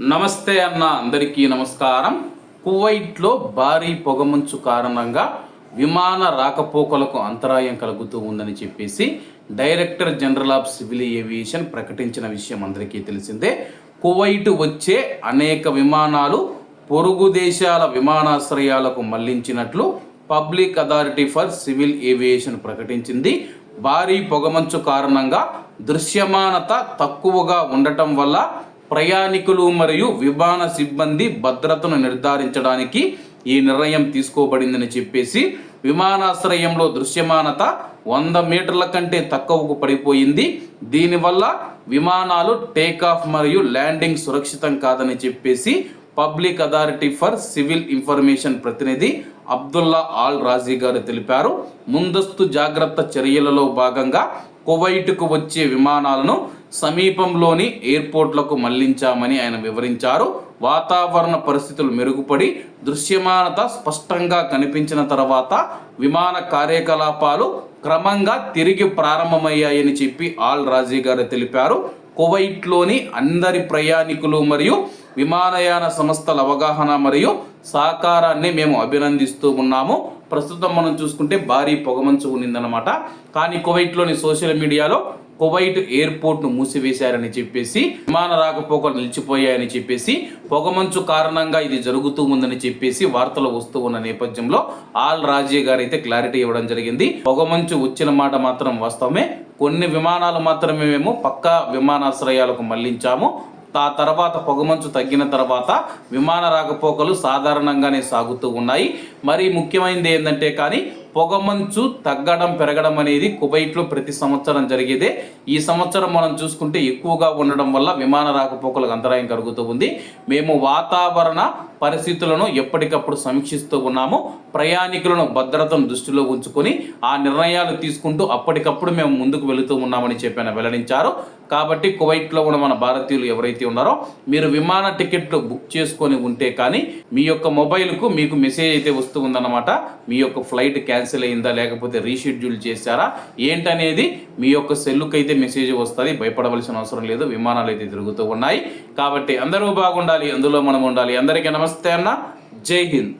నమస్తే అన్న అందరికీ నమస్కారం. కువైట్లో భారీ పొగమంచు కారణంగా విమాన రాకపోకలకు అంతరాయం కలుగుతూ ఉందని చెప్పేసి director general of civil aviation ప్రకటించిన విషయం అందరికీ తెలిసిందే. కువైట్ వచ్చే అనేక విమానాలు పొరుగు దేశాల విమానాశ్రయాలకు మళ్ళించినట్లు public authority for civil aviation ప్రకటించింది. భారీ పొగమంచు కారణంగా దృశ్యమానత తక్కువగా ఉండటం వల్ల ప్రయాణికులు మరియు విమాన సిబ్బంది భద్రతను నిర్ధారించడానికి ఈ నిర్ణయం తీసుకోబడిందని చెప్పేసి విమానాశ్రయంలో దృశ్యమానత వంద మీటర్ల కంటే తక్కువకు పడిపోయింది. దీనివల్ల విమానాలు టేకాఫ్ మరియు ల్యాండింగ్ సురక్షితం కాదని చెప్పేసి public authority for civil information ప్రతినిధి అబ్దుల్లా ఆల్ రాజీ గారు తెలిపారు. ముందస్తు జాగ్రత్త చర్యలలో భాగంగా కువైట్కు వచ్చే విమానాలను సమీపంలోని ఎయిర్పోర్ట్లకు మళ్ళించామని ఆయన వివరించారు. వాతావరణ పరిస్థితులు మెరుగుపడి దృశ్యమానత స్పష్టంగా కనిపించిన తర్వాత విమాన కార్యకలాపాలు క్రమంగా తిరిగి ప్రారంభమయ్యాయని చెప్పి ఆల్ రాజీ గారు తెలిపారు. కువైట్లోని అందరి ప్రయాణికులు మరియు విమానయాన సంస్థల అవగాహన మరియు సహకారాన్ని మేము అభినందిస్తూ ఉన్నాము. ప్రస్తుతం మనం చూసుకుంటే భారీ పొగమంచు ఉన్నిందనమాట కానీ కువైట్లోని సోషల్ మీడియాలో కువైట్ ఎయిర్పోర్ట్ను మూసివేశారని చెప్పేసి విమాన రాకపోకలు నిలిచిపోయాయని చెప్పేసి పొగమంచు కారణంగా ఇది జరుగుతూ ఉందని చెప్పేసి వార్తలు వస్తూ ఉన్న నేపథ్యంలో ఆల్ రాజీ గారు అయితే క్లారిటీ ఇవ్వడం జరిగింది. పొగమంచు వచ్చిన మాట మాత్రం వాస్తవమే. కొన్ని విమానాలు మాత్రమే మేము పక్కా విమానాశ్రయాలకు మళ్ళించాము. ఆ తర్వాత పొగమంచు తగ్గిన తర్వాత విమాన రాకపోకలు సాధారణంగానే సాగుతూ ఉన్నాయి. మరి ముఖ్యమైనది ఏంటంటే కానీ పొగమంచు తగ్గడం పెరగడం అనేది కువైట్లో ప్రతి సంవత్సరం జరిగేదే. ఈ సంవత్సరం మనం చూసుకుంటే ఎక్కువగా ఉండడం వల్ల విమాన రాకపోకలకు అంతరాయం కలుగుతూ ఉంది. మేము వాతావరణ పరిస్థితులను ఎప్పటికప్పుడు సమీక్షిస్తూ ఉన్నాము. ప్రయాణికులను భద్రతను దృష్టిలో ఉంచుకొని ఆ నిర్ణయాలు తీసుకుంటూ అప్పటికప్పుడు మేము ముందుకు వెళుతూ ఉన్నామని చెప్పిన వెల్లడించారు. కాబట్టి కువైట్లో ఉన్న మన భారతీయులు ఎవరైతే ఉన్నారో మీరు విమాన టికెట్లు బుక్ చేసుకొని ఉంటే కానీ మీ యొక్క మొబైల్కు మీకు మెసేజ్ అయితే వస్తూ ఉందన్నమాట. మీ యొక్క ఫ్లైట్ క్యాన్సిల్ అయిందా లేకపోతే రీషెడ్యూల్ చేశారా ఏంటనేది మీ యొక్క సెల్లుకి అయితే మెసేజ్ వస్తుంది భయపడవలసిన అవసరం లేదు విమానాలు అయితే తిరుగుతూ ఉన్నాయి. కాబట్టి అందరూ బాగుండాలి అందులో మనం ఉండాలి. అందరికీ నమస్తే అన్న జై హింద్.